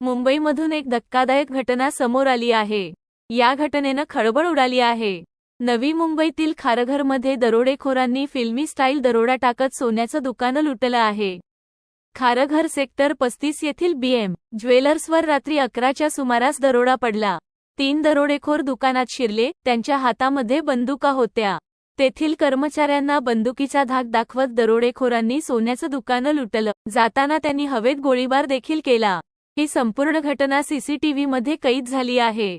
मुंबईमधून एक धक्कादायक घटना समोर आली आहे. या घटनेनं खळबळ उडाली आहे. नवी मुंबईतील खारघरमध्ये दरोडेखोरांनी फिल्मी स्टाईल दरोडा टाकत सोन्याचं दुकानं लुटलं आहे. खारघर सेक्टर पस्तीस येथील बीएम ज्वेलर्सवर रात्री अकराच्या सुमारास दरोडा पडला. तीन दरोडेखोर दुकानात शिरले त्यांच्या हातामध्ये बंदुका होत्या. तेथील कर्मचाऱ्यांना बंदुकीचा धाक दाखवत दरोडेखोरांनी सोन्याचं दुकानं लुटलं. जाताना त्यांनी हवेत गोळीबार देखील केला. ही संपूर्ण घटना सीसीटीव्हीमध्ये कैद झाली आहे.